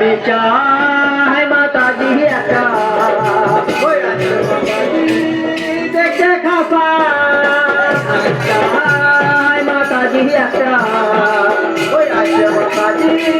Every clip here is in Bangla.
बेचा है माता जी अका देखे खासा है माता जी अका माता जी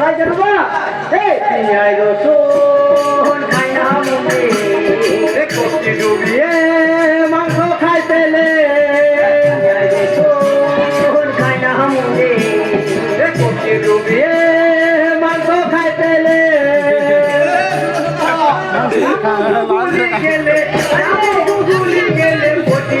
রাইতে বাবা এই নিয়াই গো সোন খাইনা মুনি রে ডুবিয়ে মাংস খাইতেলে নিয়াই গো সোন খাইনা মুনি রে কোটি ডুবিয়ে মাংস খাইতেলে গুলি গেলে গুলি গেলে কোটি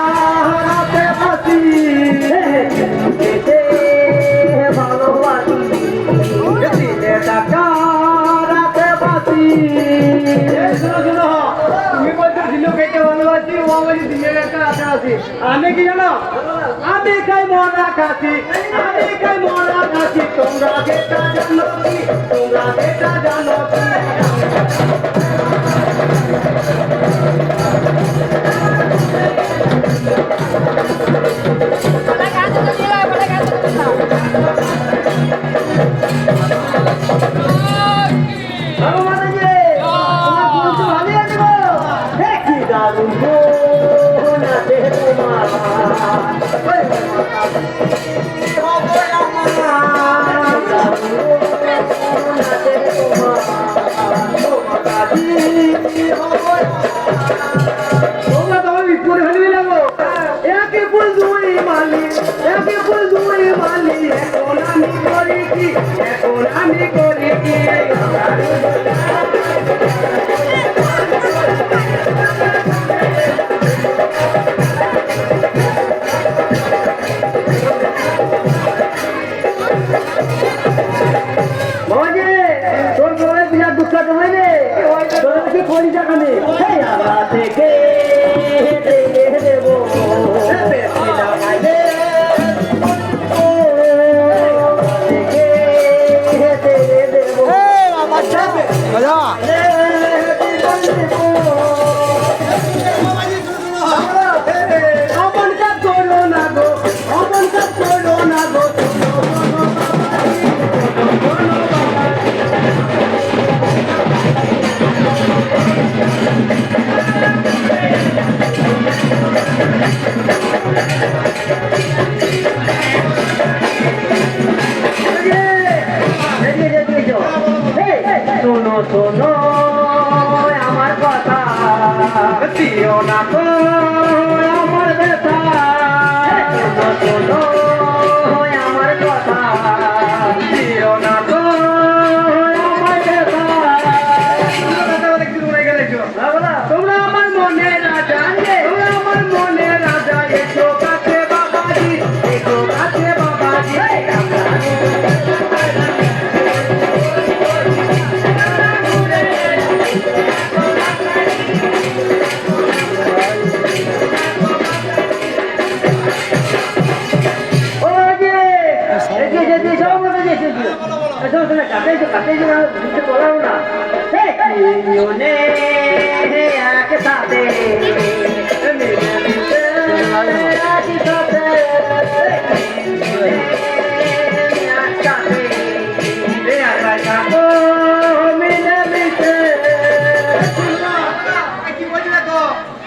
আমি কি জানো আমি খাই মরা খাচ্ছি আমি খাই মরা খাচ্ছি তোমরা যেটা জানো কি তোমরা যেটা জানো কি তোমার।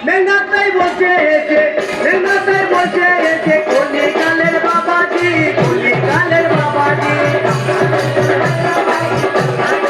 মেঘনাথাই বসে এসে মেঘনাথাই বসে